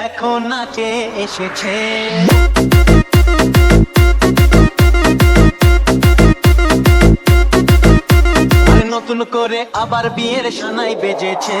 দেখো না কে এসেছে। নতুন করে আবার বিয়ের সানাই বেজেছে।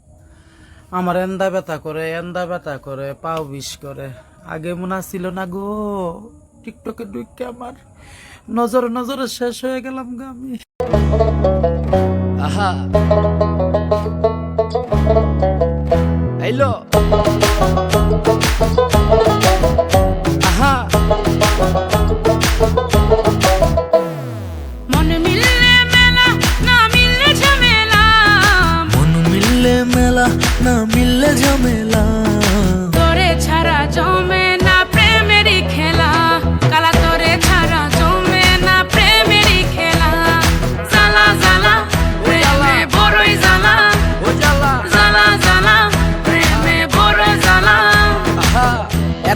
আমার এন্দা ব্যথা করে, এন্দা ব্যথা করে, পাও বিষ করে। আগে মনে ছিল না গো, টিকটকে ডুককে আমার নজর, নজরে শেষ হয়ে গেলাম গো আমি। আহা। আইলো। মেলা না মিললে ঝামেলা। তোরে ছাড়া জমে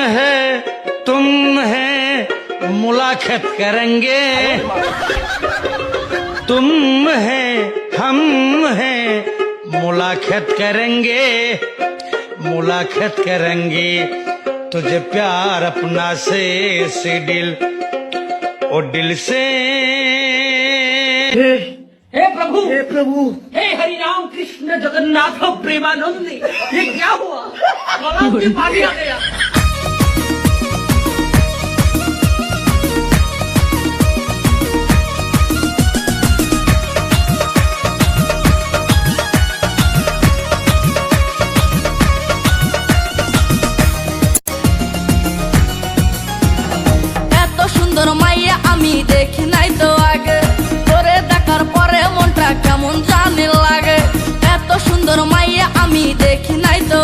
है तुम है मुलाकात करेंगे। तुम है हम है मुलाकात करेंगे मुलाकात करेंगे। तुझे प्यार अपना से से दिल और दिल से। हे प्रभु! हे प्रभु! हे हरि राम कृष्ण जगन्नाथ प्रेमानंद ये क्या हुआ? तालाब में पानी आ गया আমি দেখি নাই তো আগে। তোরে দেখার পরে মনটা কেমন জানি লাগে। এত সুন্দর মাইয়া আমি দেখি নাই তো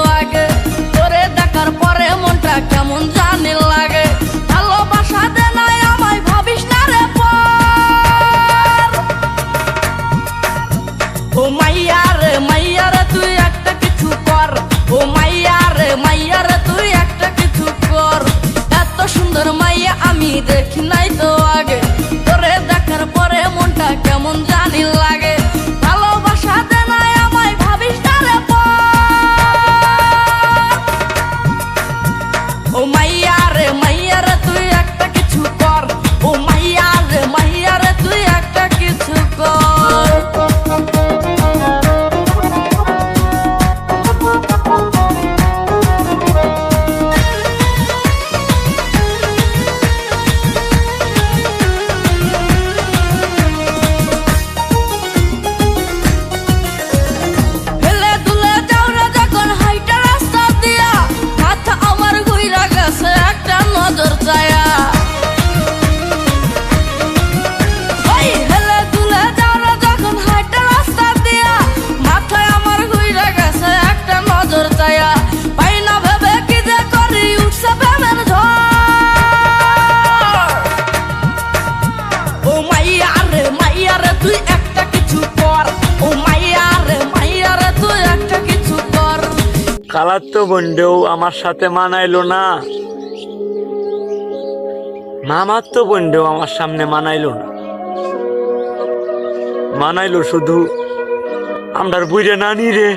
খালার তো বন্ডেও আমার সাথে মানাইলো না। মামার তো বন্ডেও আমার সামনে মানাইলো না। মানাইলো শুধু, আমরার বুঝে নানি রে.